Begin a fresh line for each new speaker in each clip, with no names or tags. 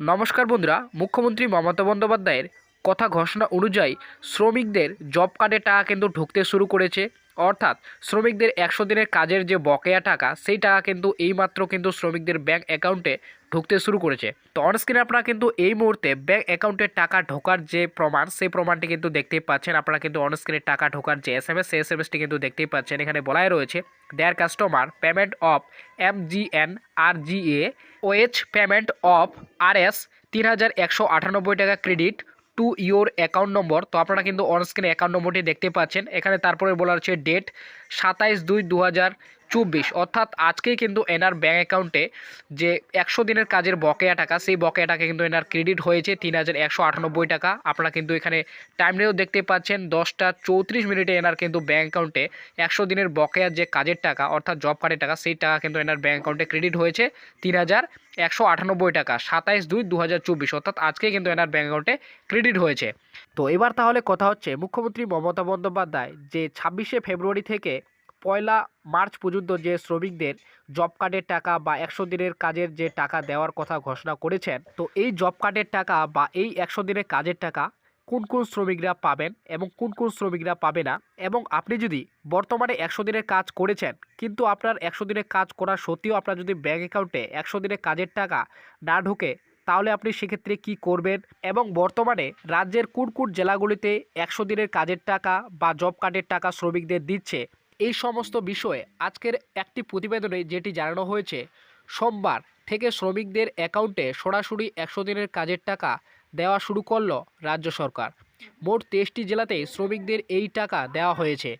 নমস্কার বন্ধুরা, মুখ্যমন্ত্রী মমতা বন্দ্যোপাধ্যায়ের কথা ঘোষণা অনুযায়ী শ্রমিকদের জব কার্ডে টাকা কিন্তু ঢুকতে শুরু করেছে। অর্থাৎ শ্রমিকদের একশো দিনের কাজের যে বকেয়া টাকা, সেই টাকা কিন্তু এইমাত্র কিন্তু শ্রমিকদের ব্যাংক অ্যাকাউন্টে ঢুকতে শুরু করেছে। তো অনস্ক্রিনে আপনারা কিন্তু এই মুহূর্তে ব্যাংক অ্যাকাউন্টে টাকা ঢোকার যে প্রমাণ, সেই প্রমাণটি কিন্তু দেখতেই পাচ্ছেন। আপনারা কিন্তু অনস্ক্রিনে টাকা ঢোকার যে এস এম এস সেই এস কিন্তু দেখতেই পাচ্ছেন। এখানে বলাই রয়েছে dear customer payment of M G N R G A OH payment of R S তিন হাজার একশো আটানব্বই টাকা credit to your account number তো আপনারা কিন্তু অনস্ক্রিনে অ্যাকাউন্ট নম্বরটি দেখতে পাচ্ছেন। এখানে তারপরে বলা হচ্ছে ডেট সাতাইশ দুই দু হাজার চব্বিশ। অর্থাৎ আজকেই কিন্তু এনার ব্যাঙ্ক অ্যাকাউন্টে যে একশো দিনের কাজের বকেয়া টাকা, সেই বকেয়া টাকা কিন্তু এনার ক্রেডিট হয়েছে তিন হাজার একশো আটানব্বই টাকা। আপনারা কিন্তু এখানে টাইমলেও দেখতে পাচ্ছেন, দশটা চৌত্রিশ মিনিটে এনার কিন্তু ব্যাঙ্ক অ্যাকাউন্টে একশো দিনের বকেয়ার যে কাজের টাকা, অর্থাৎ জব কার্ডের টাকা, সেই টাকা কিন্তু এনার ব্যাঙ্ক অ্যাকাউন্টে ক্রেডিট হয়েছে তিন হাজার একশো আটানব্বই টাকা, সাতাইশ দুই দু হাজার চব্বিশ। অর্থাৎ আজকে কিন্তু এনার ব্যাঙ্ক অ্যাকাউন্টে ক্রেডিট হয়েছে। তো এবার তাহলে কথা হচ্ছে মুখ্যমন্ত্রী মমতা বন্দ্যোপাধ্যায় যে ছাব্বিশে ফেব্রুয়ারি থেকে পয়লা মার্চ পর্যন্ত যে শ্রমিকদের জব কার্ডের টাকা বা একশো দিনের কাজের যে টাকা দেওয়ার কথা ঘোষণা করেছেন, তো এই জব কার্ডের টাকা বা এই একশো দিনের কাজের টাকা কোন কোন শ্রমিকরা পাবেন এবং কোন কোন শ্রমিকরা পাবে না? এবং আপনি যদি বর্তমানে একশো দিনের কাজ করেছেন, কিন্তু আপনার একশো দিনের কাজ করা সত্ত্বেও আপনার যদি ব্যাঙ্ক অ্যাকাউন্টে একশো দিনের কাজের টাকা না ঢোকে, তাহলে আপনি সেক্ষেত্রে কি করবেন? এবং বর্তমানে রাজ্যের কোন কোন জেলাগুলিতে একশো দিনের কাজের টাকা বা জব কার্ডের টাকা শ্রমিকদের দিচ্ছে? এই সমস্ত বিষয়ে আজকের একটি প্রতিবেদনে যেটি জানানো হয়েছে, সোমবার থেকে শ্রমিকদের অ্যাকাউন্টে সরাসরি একশো দিনের কাজের টাকা দেওয়া শুরু করল রাজ্য সরকার। মোট তেইশটি জেলাতেই শ্রমিকদের এই টাকা দেওয়া হয়েছে।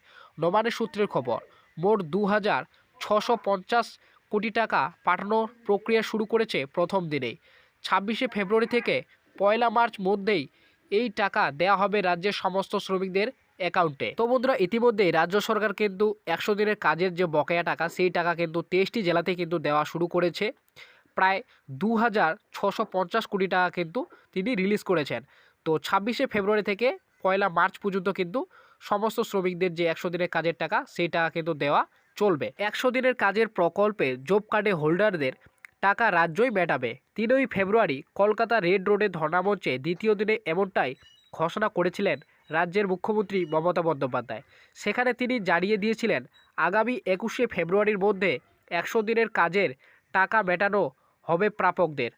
নবানের সূত্রের খবর, মোট দু হাজার ছশো পঞ্চাশ কোটি টাকা পাঠানোর প্রক্রিয়া শুরু করেছে প্রথম দিনেই। ছাব্বিশে ফেব্রুয়ারি থেকে পয়লা মার্চ মধ্যেই এই টাকা দেওয়া হবে রাজ্যের সমস্ত শ্রমিকদের অ্যাকাউন্টে। তো বন্ধুরা ইতিমধ্যেই রাজ্য সরকার কিন্তু একশো দিনের কাজের যে বকেয়া টাকা, সেই টাকা কিন্তু তেইশটি জেলাতে কিন্তু দেওয়া শুরু করেছে। প্রায় দু হাজার ছশো পঞ্চাশ কোটি টাকা কিন্তু তিনি রিলিজ করেছেন। তো ছাব্বিশে ফেব্রুয়ারি থেকে পয়লা মার্চ পর্যন্ত কিন্তু সমস্ত শ্রমিকদের যে একশো দিনের কাজের টাকা, সেই টাকা কিন্তু দেওয়া চলবে। একশো দিনের কাজের প্রকল্পে জব কার্ডে হোল্ডারদের টাকা রাজ্যই মেটাবে। তিনই ফেব্রুয়ারি কলকাতা রেড রোডে ধর্নামঞ্চে দ্বিতীয় দিনে এমনটাই ঘোষণা করেছিলেন রাজ্যের মুখ্যমন্ত্রী মমতা বন্দ্যোপাধ্যায়। সেখানে তিনি জানিয়ে দিয়েছিলেন, আগামী একুশে ফেব্রুয়ারির মধ্যে একশো দিনের কাজের টাকা মেটানো হবে প্রাপকদের।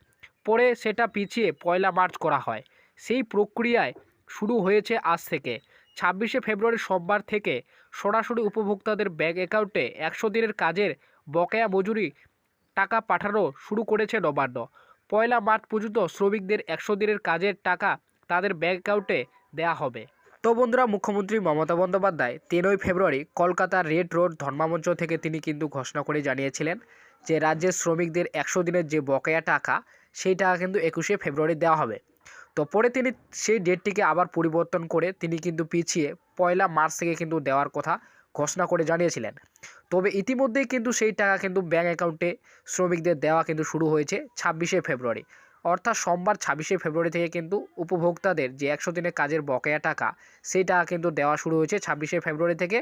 পরে সেটা পিছিয়ে পয়লা মার্চ করা হয়। সেই প্রক্রিয়ায় শুরু হয়েছে আজ থেকে। ছাব্বিশে ফেব্রুয়ারি সোমবার থেকে সরাসরি উপভোক্তাদের ব্যাঙ্ক অ্যাকাউন্টে একশো দিনের কাজের বকেয়া মজুরি টাকা পাঠানো শুরু করেছে নবান্ন। পয়লা মার্চ পর্যন্ত শ্রমিকদের একশো দিনের কাজের টাকা তাদের ব্যাঙ্ক অ্যাকাউন্টে দেওয়া হবে। বন্ধুরা, মুখ্যমন্ত্রী মমতা বন্দ্যোপাধ্যায় তেরোই ফেব্রুয়ারি কলকাতার রেড রোড ধর্মামঞ্চ থেকে তিনি কিন্তু ঘোষণা করে জানিয়েছিলেন যে, রাজ্যের শ্রমিকদের একশো দিনের যে বকেয়া টাকা, সেই টাকা কিন্তু একুশে ফেব্রুয়ারি দেওয়া হবে। তো পরে তিনি সেই ডেটটিকে আবার পরিবর্তন করে তিনি কিন্তু পিছিয়ে পয়লা মার্চ থেকে কিন্তু দেওয়ার কথা ঘোষণা করে জানিয়েছিলেন। তবে ইতিমধ্যেই কিন্তু সেই টাকা কিন্তু ব্যাঙ্ক অ্যাকাউন্টে শ্রমিকদের দেওয়া কিন্তু শুরু হয়েছে ছাব্বিশে ফেব্রুয়ারি। অর্থাৎ সোমবার ছাব্বিশে ফেব্রুয়ারি থেকে কিন্তু উপভোক্তাদের যে একশো দিনের কাজের বকেয়া টাকা সেই টাকা কিন্তু দেওয়া শুরু হয়েছে ছাব্বিশে ফেব্রুয়ারি থেকে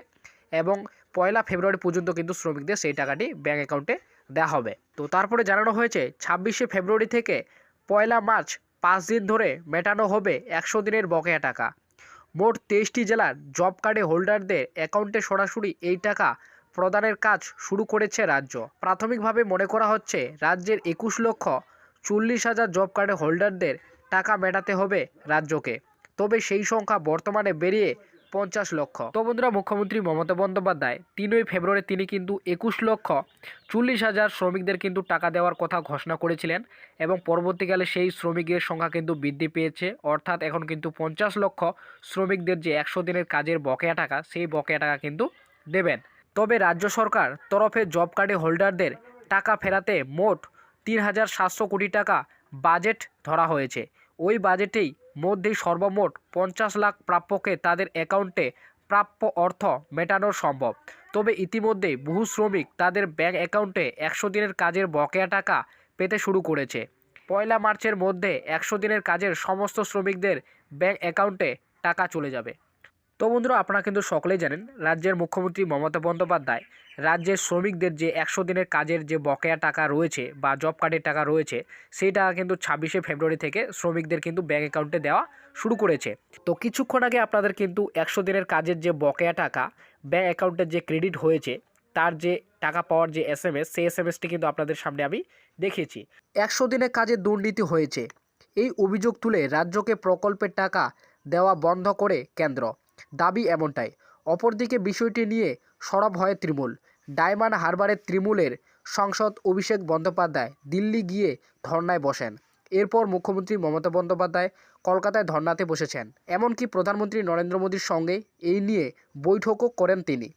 এবং পয়লা ফেব্রুয়ারি পর্যন্ত কিন্তু শ্রমিকদের সেই টাকাটি ব্যাঙ্ক অ্যাকাউন্টে দেওয়া হবে। তো তারপরে জানানো হয়েছে, ছাব্বিশে ফেব্রুয়ারি থেকে পয়লা মার্চ পাঁচ দিন ধরে মেটানো হবে একশো দিনের বকেয়া টাকা। মোট তেইশটি জেলার জব কার্ডে হোল্ডারদের অ্যাকাউন্টে সরাসরি এই টাকা প্রদানের কাজ শুরু করেছে রাজ্য। প্রাথমিকভাবে মনে করা হচ্ছে, রাজ্যের একুশ লক্ষ চল্লিশ হাজার জব কার্ডে হোল্ডারদের টাকা মেটাতে হবে রাজ্যকে। তবে সেই সংখ্যা বর্তমানে বেরিয়ে পঞ্চাশ লক্ষ। তো বন্ধুরা, মুখ্যমন্ত্রী মমতা বন্দ্যোপাধ্যায় তিনই ফেব্রুয়ারি তিনি কিন্তু একুশ লক্ষ চল্লিশ হাজার শ্রমিকদের কিন্তু টাকা দেওয়ার কথা ঘোষণা করেছিলেন এবং পরবর্তীকালে সেই শ্রমিকের সংখ্যা কিন্তু বৃদ্ধি পেয়েছে। অর্থাৎ এখন কিন্তু পঞ্চাশ লক্ষ শ্রমিকদের যে একশো দিনের কাজের বকেয়া টাকা, সেই বকেয়া টাকা কিন্তু দেবেন। তবে রাজ্য সরকার তরফে জব কার্ডে হোল্ডারদের টাকা ফেরাতে মোট তিন হাজার সাতশো কোটি টাকা বাজেট ধরা হয়েছে। ওই বাজেটেই মধ্যেই সর্বমোট পঞ্চাশ লাখ প্রাপ্যকে তাদের অ্যাকাউন্টে প্রাপ্য অর্থ মেটানো সম্ভব। তবে ইতিমধ্যে বহু শ্রমিক তাদের ব্যাঙ্ক অ্যাকাউন্টে একশো দিনের কাজের বকেয়া টাকা পেতে শুরু করেছে। পয়লা মার্চের মধ্যে একশো দিনের কাজের সমস্ত শ্রমিকদের ব্যাঙ্ক অ্যাকাউন্টে টাকা চলে যাবে। তো বন্ধুরা, আপনারা কিন্তু সকলেই জানেন, রাজ্যের মুখ্যমন্ত্রী মমতা বন্দ্যোপাধ্যায় রাজ্যের শ্রমিকদের যে একশো দিনের কাজের যে বকেয়া টাকা রয়েছে বা জব কার্ডের টাকা রয়েছে সেই টাকা কিন্তু ছাব্বিশে ফেব্রুয়ারি থেকে শ্রমিকদের কিন্তু ব্যাঙ্ক অ্যাকাউন্টে দেওয়া শুরু করেছে। তো কিছুক্ষণ আগে আপনাদের কিন্তু একশো দিনের কাজের যে বকেয়া টাকা, ব্যাঙ্ক অ্যাকাউন্টের যে ক্রেডিট হয়েছে, তার যে টাকা পাওয়ার যে এস এম এস, সেই এস এম এসটি কিন্তু আপনাদের সামনে আমি দেখিয়েছি। একশো দিনের কাজে দুর্নীতি হয়েছে। এই অভিযোগ তুলে রাজ্যকে প্রকল্পের টাকা দেওয়া বন্ধ করে কেন্দ্র। দাবি এমনটাই। অপরদিকে বিষয়টি নিয়ে সরব হয় তৃণমূল। ডায়মন্ড হারবারের তৃণমূলের সংসদ অভিষেক বন্দ্যোপাধ্যায় দিল্লি গিয়ে ধর্নায় বসেন। এরপর মুখ্যমন্ত্রী মমতা বন্দ্যোপাধ্যায় কলকাতায় ধর্নাতে বসেছেন। এমনকি প্রধানমন্ত্রী নরেন্দ্র মোদীর সঙ্গে এই নিয়ে বৈঠকও করেন তিনি।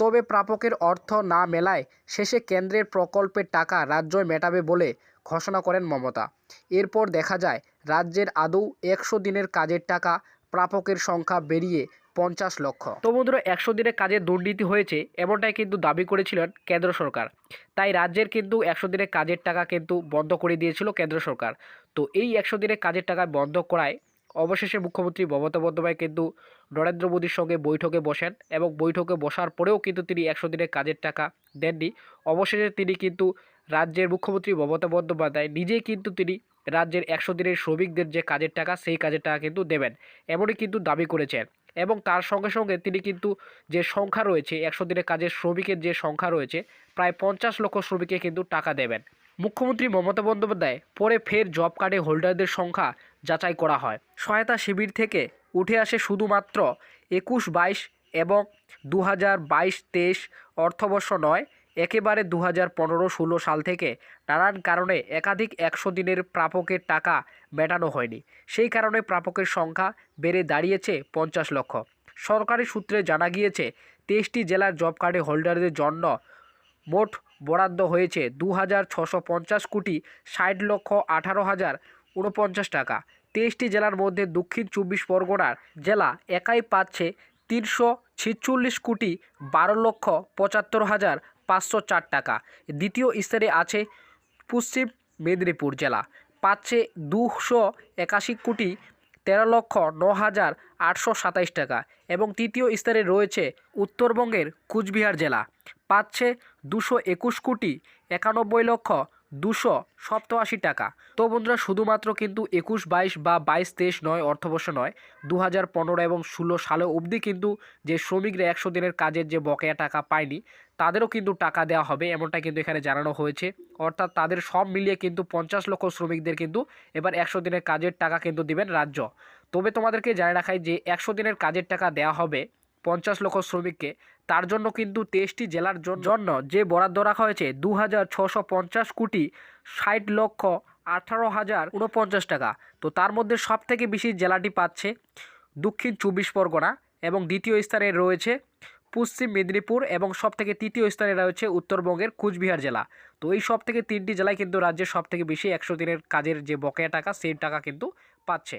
তবে প্রাপকের অর্থ না মেলায় শেষে কেন্দ্রের প্রকল্পের টাকা রাজ্যই মেটাবে বলে ঘোষণা করেন মমতা। এরপর দেখা যায়, রাজ্যের আদৌ একশো দিনের কাজের টাকা প্রাপকের সংখ্যা বেরিয়ে পঞ্চাশ লক্ষ। তো বন্ধুরা, একশো দিনের কাজে দুর্নীতি হয়েছে, এমনটাই কিন্তু দাবি করেছিলেন কেন্দ্র সরকার। তাই রাজ্যের কিন্তু একশো দিনের কাজের টাকা কিন্তু বন্ধ করে দিয়েছিল কেন্দ্র সরকার। তো এই একশো দিনের কাজের টাকা বন্ধ করায় অবশেষে মুখ্যমন্ত্রী মমতা বন্দ্যোপাধ্যায় কিন্তু নরেন্দ্র মোদীর সঙ্গে বৈঠকে বসেন এবং বৈঠকে বসার পরেও কিন্তু তিনি একশো দিনের কাজের টাকা দেননি। অবশেষে তিনি কিন্তু রাজ্যের মুখ্যমন্ত্রী মমতা বন্দ্যোপাধ্যায় নিজেই কিন্তু তিনি রাজ্যের একশো দিনের শ্রমিকদের যে কাজের টাকা, সেই কাজের টাকা কিন্তু দেবেন। এমনই কিন্তু দাবি করেছেন। এবং তার সঙ্গে সঙ্গে তিনি কিন্তু যে সংখ্যা রয়েছে, একশো দিনের কাজের শ্রমিকের যে সংখ্যা রয়েছে, প্রায় পঞ্চাশ লক্ষ শ্রমিককে কিন্তু টাকা দেবেন। মুখ্যমন্ত্রী মমতা বন্দ্যোপাধ্যায় পরে ফের জব কার্ডে হোল্ডারদের সংখ্যা যাচাই করা হয়। সহায়তা শিবির থেকে উঠে আসে শুধুমাত্র একুশ বাইশ এবং দু হাজার বাইশ তেইশ অর্থবর্ষ নয় একেবারে দু হাজার পনেরো ষোলো সাল থেকে নানান কারণে একাধিক একশো দিনের প্রাপকের টাকা মেটানো হয়নি। সেই কারণে প্রাপকের সংখ্যা বেড়ে দাঁড়িয়েছে পঞ্চাশ লক্ষ। সরকারি সূত্রে জানা গিয়েছে, তেইশটি জেলার জব কার্ডে হোল্ডারদের জন্য মোট বরাদ্দ হয়েছে দু হাজার ছশো পঞ্চাশ কোটি ষাট লক্ষ আঠারো হাজার উনপঞ্চাশ টাকা। তেইশটি জেলার মধ্যে দক্ষিণ চব্বিশ পরগনার জেলা একাই পাচ্ছে তিনশো ছেচল্লিশ কোটি বারো লক্ষ পঁচাত্তর হাজার পাঁচশো চার টাকা। দ্বিতীয় স্তরে আছে পশ্চিম মেদিনীপুর জেলা। পাচ্ছে দুশো একাশি কোটি তেরো লক্ষ ন হাজার আটশো সাতাইশ টাকা এবং তৃতীয় স্তরে রয়েছে উত্তরবঙ্গের কুচবিহার জেলা। পাচ্ছে দুশো একুশ কোটি একানব্বই লক্ষ দুশো সপ্তআশি টাকা। তো বন্ধুরা, শুধুমাত্র কিন্তু একুশ বাইশ বা বাইশ তেইশ নয়, অর্থবর্ষ নয় দু হাজার পনেরো এবং ষোলো সালে অবধি কিন্তু যে শ্রমিকরা একশো দিনের কাজের যে বকেয়া টাকা পায়নি তাদেরও কিন্তু টাকা দেওয়া হবে এমনটা কিন্তু এখানে জানানো হয়েছে। অর্থাৎ তাদের সব মিলিয়ে কিন্তু পঞ্চাশ লক্ষ শ্রমিকদের কিন্তু এবার একশো দিনের কাজের টাকা কিন্তু দিবেন রাজ্য। তবে তোমাদেরকে জানিয়ে রাখাই যে একশো দিনের কাজের টাকা দেওয়া হবে পঞ্চাশ লক্ষ শ্রমিককে, তার জন্য কিন্তু তেইশটি জেলার জন্য যে বরাদ্দ রাখা হয়েছে দু হাজার ছশো পঞ্চাশ কোটি ষাট লক্ষ আঠারো হাজার উনপঞ্চাশ টাকা। তো তার মধ্যে সব থেকে বেশি জেলাটি পাচ্ছে দক্ষিণ চব্বিশ পরগনা এবং দ্বিতীয় স্থানে রয়েছে পশ্চিম মেদিনীপুর এবং সব থেকে তৃতীয় স্থানে রয়েছে উত্তরবঙ্গের কুচবিহার জেলা। তো এই সব থেকে তিনটি জেলায় কিন্তু রাজ্যের সব থেকে বেশি একশো দিনের কাজের যে বকেয়া টাকা, সেই টাকা কিন্তু পাচ্ছে।